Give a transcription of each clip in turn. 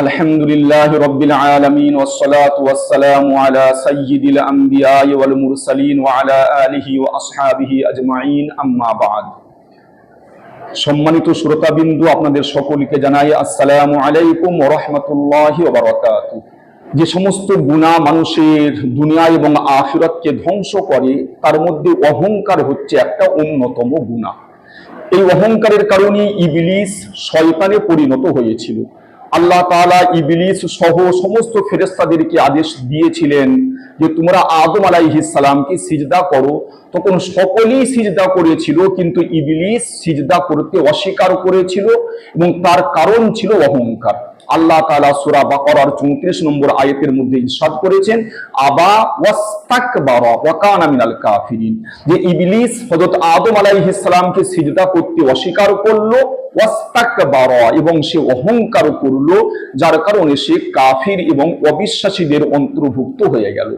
الحمد لله رب العالمين والصلاة والسلام على سيد الأنبياء والمرسلين وعلى آله وأصحابه أجمعين أما بعد সম্মানিত শ্রোতাবিন্দু আপনাদের সকলকে জানাই আসসালামু আলাইকুম ওয়া রাহমাতুল্লাহি ওয়া বারাকাতুহু যে সমস্ত গুণা মানুষের দুনিয়া এবং আখিরাতকে ধ্বংস করে তার মধ্যে অহংকার হচ্ছে একটা অন্যতম গুণা এই অহংকারের কারণে ইবলিস শয়তানে পরিণত হয়েছিল আল্লাহ তালা ইবলিস সহ সমস্ত ফেরেস্তাদেরকে আদেশ দিয়েছিলেন যে তোমরা আদম আলাইহিস সালামকে সিজদা করো। তখন সকলেই সিজদা করেছিল, কিন্তু ইবলিস সিজদা করতে অস্বীকার করেছিল এবং তার কারণ ছিল অহংকার। আল্লাহ তাআলা সূরা বাকারার 34 নম্বর আয়াতের মধ্যে ইরশাদ করেছেন, আবা ওয়াস্তাকবারা ওয়া কানা মিনাল কাফিরিন। যে ইবলিস হযরত আদম সিজদা করতে অস্বীকার করল, ওয়াস্তাকবারা, এবং সে অহংকার করল, যার কারণে সে কাফির এবং অবিশ্বাসীদের অন্তর্ভুক্ত হয়ে গেল।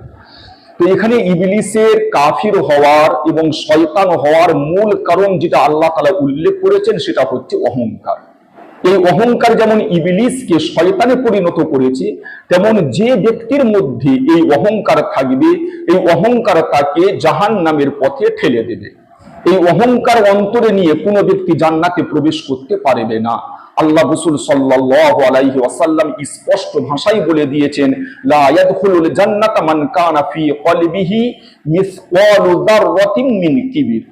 তো এখানে ইবলিসের কাফির হওয়ার এবং শয়তান হওয়ার মূল কারণ যেটা আল্লাহ তালা উল্লেখ করেছেন, সেটা হচ্ছে অহংকার। এই অহংকার যেমন ইবলিসকে শয়তানে পরিণত করেছে, তেমন যে ব্যক্তির মধ্যে এই অহংকার থাকবে, এই অহংকার তাকে জাহান নামের পথে ঠেলে দেবে। এই অহংকার অন্তরে নিয়ে কোনো ব্যক্তি জান্নাতে প্রবেশ করতে পারবে না। আল্লাহ রসুল সাল্লাল্লাহু আলাইহি ওয়াসাল্লাম স্পষ্ট ভাষায় বলে দিয়েছেন জান্নাতা মান কানা ফি কলবিহি যাররাতিন মিন কিবির।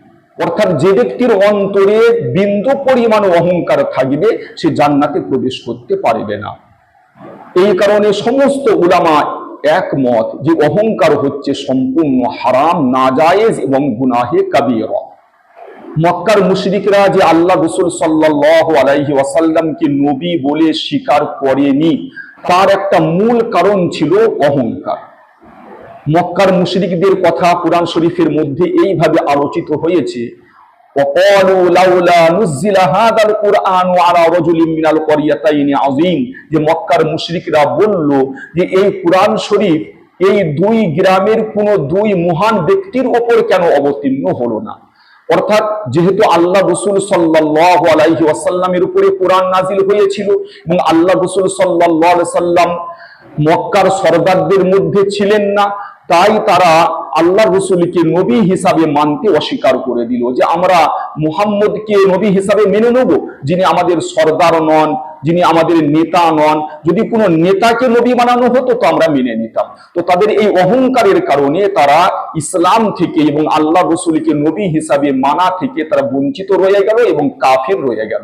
অর্থাৎ যে ব্যক্তির অন্তরে বিন্দু পরিমাণ অহংকার থাকবে, সে জান্নাতে প্রবেশ করতে পারবে না। এই কারণে সমস্ত উলামা একমত যে অহংকার হচ্ছে সম্পূর্ণ হারাম, নাজায়েজ এবং গুনাহে কাবিরা। মক্কার মুশরিকরা যে আল্লাহ রসুল সাল্লাহ আলাইহি ওয়াসাল্লামকে নবী বলে স্বীকার করেনি, তার একটা মূল কারণ ছিল অহংকার। মক্কার মুশরিকদের কথা কোরআন শরীফের মধ্যে এইভাবে আলোচিত হয়েছে। যে মক্কার মুশরিকরা বলল যে এই কোরআন শরীফ এই দুই গ্রামের কোন দুই মহান ব্যক্তির ওপর কেন অবতীর্ণ হলো না? অর্থাৎ যেহেতু আল্লাহ রসুল সাল্লাহ আলাইহি আসাল্লামের উপরে কোরআন নাজিল হয়েছিল এবং আল্লাহ রসুল সাল্লাহ সাল্লাম মক্কার সর্দারদের মধ্যে ছিলেন না তাই তারা আল্লাহ রসুলকে নবী হিসাবে মানতে অস্বীকার করে দিল যে আমরা মুহাম্মদকে নবী হিসাবে মেনে নেব। যিনি আমাদের সর্দার নন, যিনি আমাদের নেতা নন, যদি কোনো নেতাকে নবী বানানো হতো তো আমরা মেনে নিতাম। তো তাদের এই অহংকারের কারণে তারা ইসলাম থেকে এবং আল্লাহ রসুলকে নবী হিসাবে মানা থেকে তারা বঞ্চিত রয়ে গেল এবং কাফের রয়ে গেল।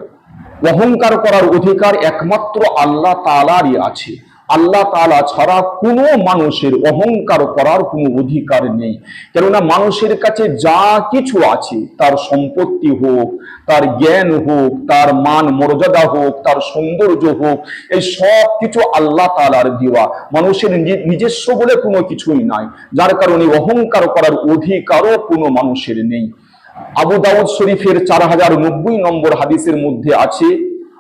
অহংকার করার অধিকার একমাত্র আল্লাহ তালারই আছে। আল্লাহ তালা ছাড়া কোনো মানুষের অহংকার করার কোনো অধিকার নেই। কেননা মানুষের কাছে যা কিছু আছে, তার সম্পত্তি হোক, তার জ্ঞান হোক, তার মান মর্যাদা হোক, তার সৌন্দর্য হোক, এই সব কিছু আল্লাহ তালার দেওয়া। মানুষের নিজস্ব বলে কোনো কিছুই নাই। যার কারণে অহংকার করার অধিকারও কোনো মানুষের নেই। আবু দাউদ শরীফের চার হাজার নব্বই নম্বর হাদিসের মধ্যে আছে,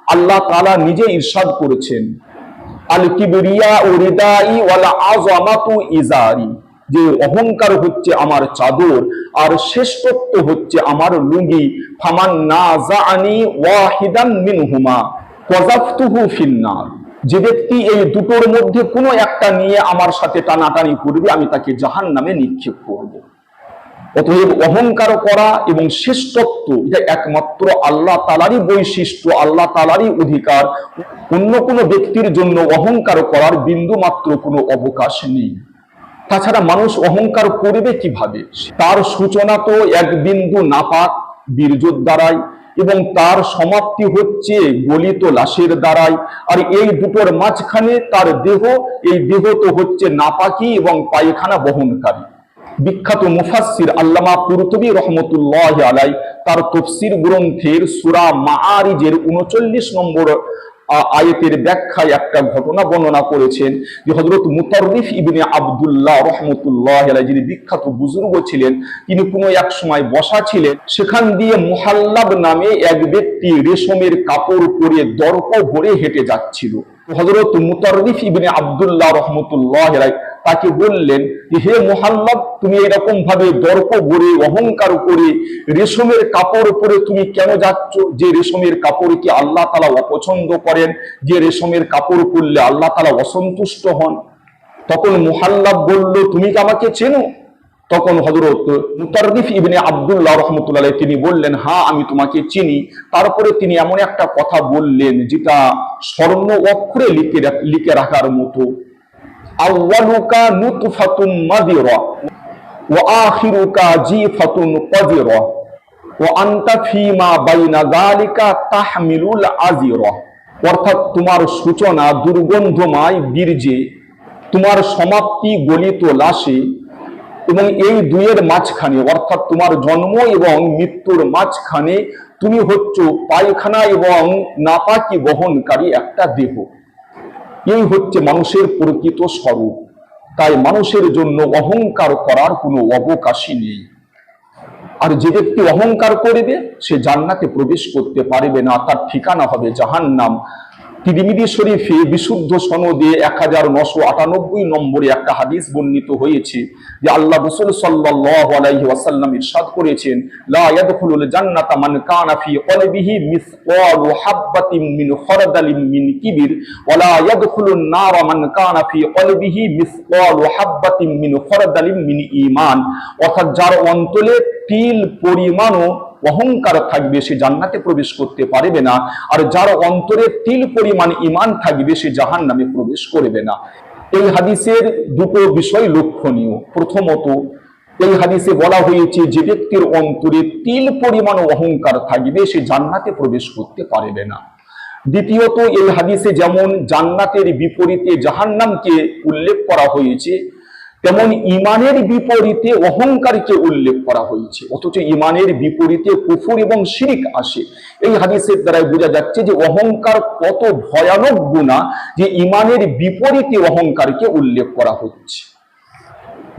আল্লাহ তালা নিজে ইরশাদ করেছেন। যে অহংকার হচ্ছে আমার চাদর, আর শ্রেষ্ঠত্ব হচ্ছে আমার লুঙ্গি। ফামান ফিন্নার। যে ব্যক্তি এই দুটোর মধ্যে কোনো একটা নিয়ে আমার সাথে টানাটানি করবে, আমি তাকে জাহান্নামে নিক্ষেপ করব। অতএব অহংকার করা এবং শ্রেষ্ঠত্ব, এটা একমাত্র আল্লাহ তালারই বৈশিষ্ট্য, আল্লাহ তালারই অধিকার। অন্য কোনো ব্যক্তির জন্য অহংকার করার বিন্দু মাত্র কোনো অবকাশ নেই। তাছাড়া মানুষ অহংকার করবে কীভাবে? তার সূচনা তো এক বিন্দু নাপাক বীর্যর দ্বারাই এবং তার সমাপ্তি হচ্ছে গলিত লাশের দ্বারাই। আর এই দুটোর মাঝখানে তার দেহ, এই দেহ তো হচ্ছে নাপাকি এবং পায়খানা বহনকারী। বিখ্যাত মুফাসসির আল্লামা কুরতুবী রহমতুল্লাহ আলাই, তার তফসির গ্রন্থের সুরা মাআরিজের উনচল্লিশ নম্বর আয়াতের ব্যাখ্যায় একটা ঘটনা বর্ণনা করেছেন যে হজরত মুতারিফ ইবনে আবদুল্লাহ রহমতুল্লাহ যিনি বিখ্যাত বুজুর্গ ছিলেন, তিনি কোনো এক সময় বসা ছিলেন। সেখান দিয়ে মুহাল্লাব নামে এক ব্যক্তি রেশমের কাপড় পরে দর্প ভরে হেঁটে যাচ্ছিল। হজরত মুতারিফ ইবনে আবদুল্লাহ রহমতুল্লাহ তাকে বললেন যে, হে মোহাল্লাদ তুমি এরকম ভাবে দর্প ভরে, অহংকার করে রেশমের কাপড় পরে তুমি কেন যাচ্ছ? যে রেশমের কাপড়কে আল্লাহ তালা অপছন্দ করেন, যে রেশমের কাপড় পরলে আল্লাহ তালা অসন্তুষ্ট হন। তখন মুহাল্লাব বলল, তুমি কি আমাকে চেনো? তখন হজরত মুতাররিফ ইবনে আবদুল্লাহ রহমতুল্লাহ তিনি বললেন হ্যাঁ আমি তোমাকে চিনি। তারপরে তিনি এমন একটা কথা বললেন, যেটা স্বর্ণ অক্ষরে লিখে লিখে রাখার মতো। আউয়ালুকা নুতফাতুম মাদিরা ওয়া আখিরুকা জিফাতুন কাদিরা ওয়া আনতা ফীমা বাইনা যালিকা তাহমিলুল আজিরা অর্থাৎ তোমার সূচনা দুর্গন্ধময় বীর্যে, তোমার সমাপ্তি গলিত লাশে এবং এই দুইয়ের মাঝখানে, অর্থাৎ তোমার জন্ম এবং মৃত্যুর মাঝখানে তুমি হচ্ছ পায়খানা এবং নাপাকি বহনকারী একটা দেহ। এই হচ্ছে মানুষের প্রকৃত স্বরূপ। তাই মানুষের জন্য অহংকার করার কোনো অবকাশই নেই। আর যে ব্যক্তি অহংকার করবে, সে জান্নাতে প্রবেশ করতে পারবে না, তার ঠিকানা হবে জাহান্নাম। তিরিমিদি শরীফে বিশুদ্ধ সনদে এক হাজার নশো আটানব্বই নম্বরে একটা হাদিস বর্ণিত হয়েছে যে আল্লাহ রসুল সাল্লাল্লাহু আলাইহি ওয়াসাল্লাম ইরশাদ করেছেন, লা ইয়াদখুলুল জান্নাতা মান কানা ফি কলবিহি মিসকালু হাববাতিন মিন খরদালিন মিন কিবির, ওয়া লা ইয়াদখুলুন নারা মান কানা ফি কলবিহি মিসকালু হাববাতিন মিন খরদালিন মিন ঈমান। অর্থাৎ যার অন্তরে তিল পরিমাণও অহংকার থাকবে, সে জান্নাতে প্রবেশ করতে পারবে না। আর যার অন্তরে তিল পরিমাণ ইমান থাকবে, সে জাহান নামে প্রবেশ করবে না। এই হাদিসের দুটো বিষয় লক্ষণীয়। প্রথমত, এই হাদিসে বলা হয়েছে, যে ব্যক্তির অন্তরে তিল পরিমাণ অহংকার থাকবে, সে জান্নাতে প্রবেশ করতে পারবে না। দ্বিতীয়ত, এই হাদিসে যেমন জান্নাতের বিপরীতে জাহান্নামকে উল্লেখ করা হয়েছে তেমন ইমানের বিপরীতে অহংকারকে উল্লেখ করা হয়েছে। অথচ ইমানের বিপরীতে কুফুর এবং শিরিক আসে। এই হাদিসের দ্বারাই বোঝা যাচ্ছে যে অহংকার কত ভয়ানক গুণা যে ইমানের বিপরীতে অহংকারকে উল্লেখ করা হচ্ছে।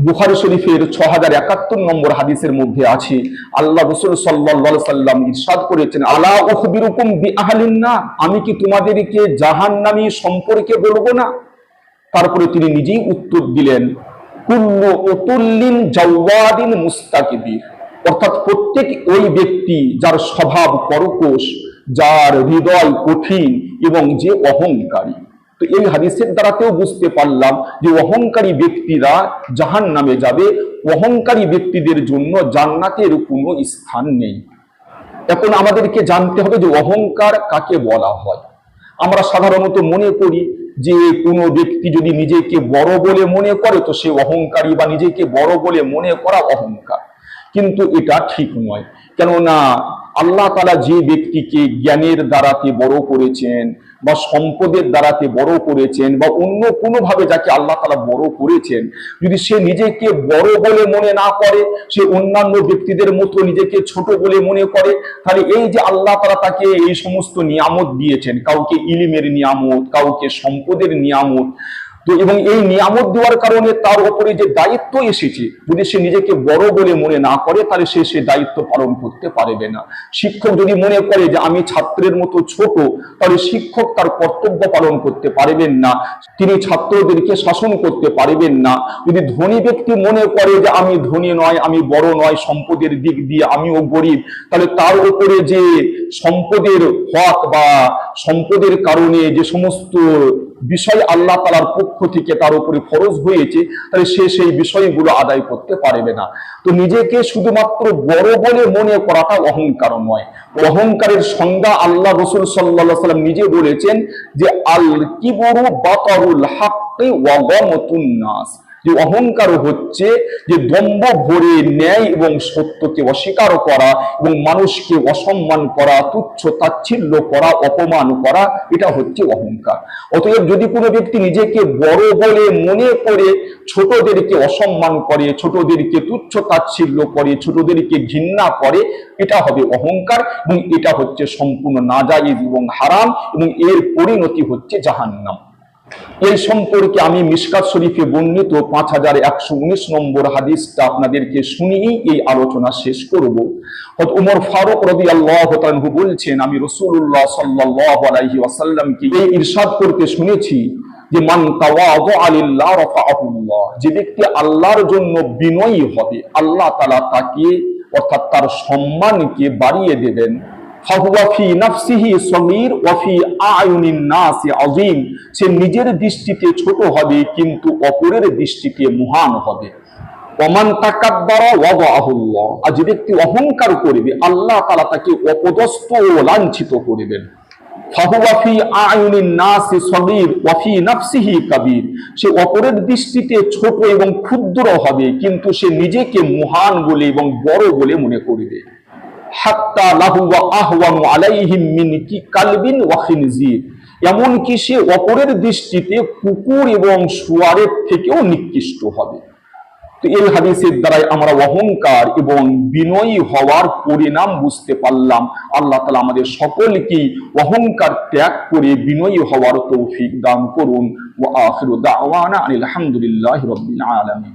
বুখারি শরীফের ছ হাজার একাত্তর নম্বর হাদিসের মধ্যে আছে, আল্লাহ রসুল সাল্লাহ সাল্লাম ইরশাদ করেছেন, আলা উখবিরুকুম বি আহলিন না আমি কি তোমাদেরকে জাহান্নামী সম্পর্কে বলব না? তারপরে তিনি নিজেই উত্তর দিলেন কুল্লু উতুল্লিন জাওয়াদিন মুস্তাকিবির অর্থাৎ প্রত্যেক ওই ব্যক্তি যার স্বভাব কর্কশ যার হৃদয় কঠিন এবং যে অহংকারী। তো এই হাদিসের দ্বারাতেও বুঝতে পারলাম যে অহংকারী ব্যক্তিরা জাহান নামে যাবে। অহংকারী ব্যক্তিদের জন্য জান্নাতের কোনো স্থান নেই। এখন আমাদেরকে জানতে হবে যে অহংকার কাকে বলা হয়? আমরা সাধারণত মনে করি যে কোনো ব্যক্তি যদি নিজেকে বড় বলে মনে করে, তো সে অহংকারী বা নিজেকে বড় বলে মনে করা অহংকার। কিন্তু এটা ঠিক নয়। কেননা আল্লাহ তালা যে ব্যক্তিকে জ্ঞানের দ্বারাতে বড় করেছেন বা সম্পদের দ্বারাতে বড় করেছেন বা অন্য কোনো ভাবে যাকে আল্লাহ তালা বড় করেছেন, যদি সে নিজেকে বড় বলে মনে না করে, সে অন্যান্য ব্যক্তিদের মতো নিজেকে ছোট বলে মনে করে, তাহলে এই যে আল্লাহ তালা তাকে এই সমস্ত নিয়ামত দিয়েছেন, কাউকে ইলিমের নিয়ামত, কাউকে সম্পদের নিয়ামত তো এবং এই নিয়ামত দেওয়ার কারণে তার উপরে যে দায়িত্ব এসেছে, যদি সে নিজেকে বড় বলে মনে না করে, তাহলে সে সে দায়িত্ব পালন করতে পারবে না। শিক্ষক যদি মনে করে যে আমি ছাত্রের মতো ছোট, তাহলে শিক্ষক তার কর্তব্য পালন করতে পারবেন না। তিনি ছাত্রদেরকে শাসন করতে পারবেন না। যদি ধনী ব্যক্তি মনে করে যে আমি ধনী নয়, আমি বড় নয়, সম্পদের দিক দিয়ে আমিও গরিব, তাহলে তার উপরে যে সম্পদের হক বা সম্পদের কারণে যে সমস্ত বিষয় আল্লাহ তালার পক্ষ থেকে তার উপরে ফরজ হয়েছে, তাহলে সে সেই বিষয়গুলো আদায় করতে পারবে না। তো নিজেকে শুধুমাত্র বড় বলে মনে করাটা অহংকার নয় অহংকারের সংজ্ঞা আল্লাহ রসুল সাল্লাহ সাল্লাম নিজে বলেছেন যে আল কিবরু বাতারুল হাক্কি ওয়াগমতুন নাস। যে অহংকার হচ্ছে, যে দম্ভ ভরে ন্যায় এবং সত্যকে অস্বীকার করা এবং মানুষকে অসম্মান করা, তুচ্ছ তাচ্ছিল্য করা, অপমান করা, এটা হচ্ছে অহংকার। অতএব যদি কোনো ব্যক্তি নিজেকে বড় বলে মনে করে, ছোটদেরকে অসম্মান করে, ছোটদেরকে তুচ্ছ তাচ্ছিল্য করে, ছোটদেরকে ঘৃণা করে, এটা হবে অহংকার এবং এটা হচ্ছে সম্পূর্ণ নাজাইজ এবং হারাম এবং এর পরিণতি হচ্ছে জাহান্নাম। এই সম্পর্কে আমি মিসকাত শরীফে বর্ণিত পাঁচ হাজার একশো উনিশ নম্বর হাদিসটা আপনাদেরকে শুনিয়েই এই আলোচনা শেষ করব। হয়তো উমর ফারুক রবি আল্লাহ বলছেন, আমি রসুল্লাহ সাল্লাহ আলাইহি ওয়াসাল্লামকে এই ইরশাদ করতে শুনেছি যে, মান লিল্লাহ যে ব্যক্তি আল্লাহর জন্য বিনয়ী হবে, আল্লাহ তালা তাকে অর্থাৎ তার সম্মানকে বাড়িয়ে দেবেন। সে নিজের দৃষ্টিতে ছোট হবে, কিন্তু অপরের দৃষ্টিতে মহান হবে। আর যে ব্যক্তি অহংকার করবে, আল্লাহ তাকে অপদস্থ ও লাঞ্ছিত করবেন। আয়ুনিন সে অপরের দৃষ্টিতে ছোট এবং ক্ষুদ্র হবে, কিন্তু সে নিজেকে মহান বলে এবং বড় বলে মনে করবে। মিন এমনকি সে অপরের দৃষ্টিতে কুকুর এবং শুয়ারের থেকেও নিকৃষ্ট হবে। তো এই হাদিসের দ্বারাই আমরা অহংকার এবং বিনয়ী হওয়ার পরিণাম বুঝতে পারলাম। আল্লাহ তালা আমাদের সকলকেই অহংকার ত্যাগ করে বিনয়ী হওয়ার তৌফিক দান করুন। আলহামদুলিল্লাহ আলমী